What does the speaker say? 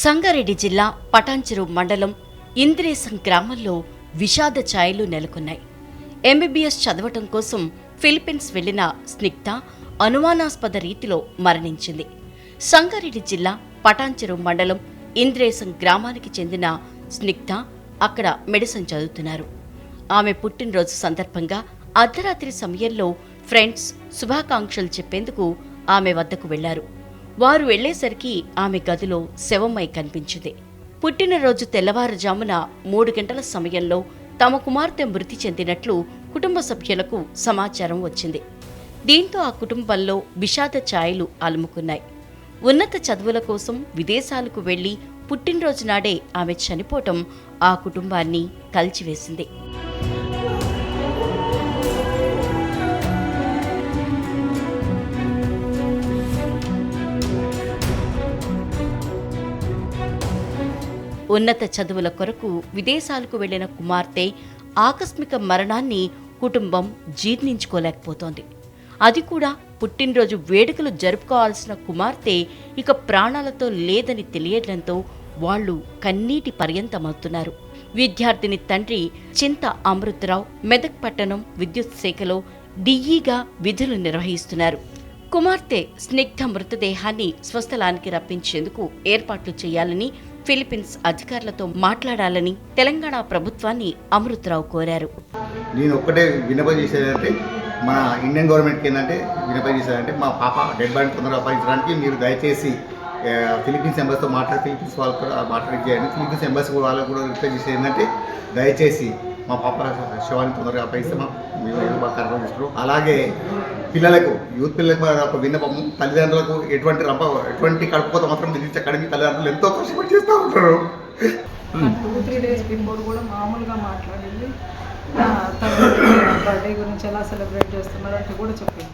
సంగారెడ్డి జిల్లా పటాంచెరు మండలం ఇంద్రేశం గ్రామంలో విషాద ఛాయలు నెలకొన్నాయి. ఎంబీబీఎస్ చదవటం కోసం ఫిలిప్పీన్స్ వెళ్ళిన స్నిగ్ధ అనుమానాస్పద రీతిలో మరణించింది. సంగారెడ్డి జిల్లా పటాంచెరు మండలం ఇంద్రేశం గ్రామానికి చెందిన స్నిగ్ధ అక్కడ మెడిసిన్ చదువుతున్నారు. ఆమె పుట్టినరోజు సందర్భంగా అర్ధరాత్రి సమయంలో ఫ్రెండ్స్ శుభాకాంక్షలు చెప్పేందుకు ఆమె వద్దకు వెళ్ళారు. వారు వెళ్ళేసరికి ఆమె గదిలో శవమై కనిపించింది. పుట్టినరోజు తెల్లవారుజామున మూడు గంటల సమయంలో తమ కుమార్తె మృతి చెందినట్లు కుటుంబ సభ్యులకు సమాచారం వచ్చింది. దీంతో ఆ కుటుంబంలో విషాద ఛాయలు అలుముకున్నాయి. ఉన్నత చదువుల కోసం విదేశాలకు వెళ్ళి పుట్టినరోజు నాడే ఆమె చనిపోవటం ఆ కుటుంబాన్ని కలిచివేసింది ఉన్నత చదువుల కొరకు విదేశాలకు వెళ్ళిన కుమార్తె ఆకస్మిక మరణాన్ని కుటుంబం జీర్ణించుకోలేకపోతోంది. అది కూడా పుట్టినరోజు వేడుకలు జరుపుకోవాల్సిన కుమార్తె ఇక ప్రాణాలతో లేదని తెలియడంతో వాళ్ళు కన్నీటి పర్యంతమవుతున్నారు. విద్యార్థిని తండ్రి చింత అమృతరావు మెదక్ పట్టణం విద్యుత్ శాఖలో డిఈగా విధులు నిర్వహిస్తున్నారు. కుమార్తె స్నిగ్ధ మృతదేహాన్ని స్వస్థలానికి రప్పించేందుకు ఏర్పాట్లు చేయాలని ఫిలిప్పీన్స్ అధికారులతో మాట్లాడాలని తెలంగాణ ప్రభుత్వాన్ని అమృతరావు కోరారు. నేను ఒక్కటే విన్నపం చేసేదంటే మన ఇండియన్ గవర్నమెంట్కి ఏంటంటే విన్నపం చేసేదంటే మా పాప డెడ్ బాడీ తొందరగా అప్పగించడానికి మీరు దయచేసి ఫిలిపీన్స్ ఎంబసీతో మాట్లాడి ఫిలిపీన్స్ వాళ్ళు కూడా మాట్లాడి చేయండి. ఫిలిపీన్స్ ఎంబసీ వాళ్ళకు కూడా రిక్వెస్ట్ చేసేది ఏంటంటే దయచేసి మా పాప శివాన్ని తొందరగా అప్పగిస్తే మా మేము బాగా కన్ఫర్మ్ చేస్తారు. అలాగే పిల్లలకు యూత్ పిల్లలకు ఒక విన్నపం తల్లిదండ్రులకు ఎటువంటి రంప ఎటువంటి కడుపుకోత మాత్రం విధించకండి తల్లిదండ్రులు ఎంతో కష్టపడి చేస్తూ ఉంటారు. టూ త్రీ డేస్ బిఫోర్ కూడా మామూలుగా మాట్లాడింది. బర్త్డే గురించి ఎలా సెలబ్రేట్ చేస్తున్నారంటే కూడా చెప్పింది.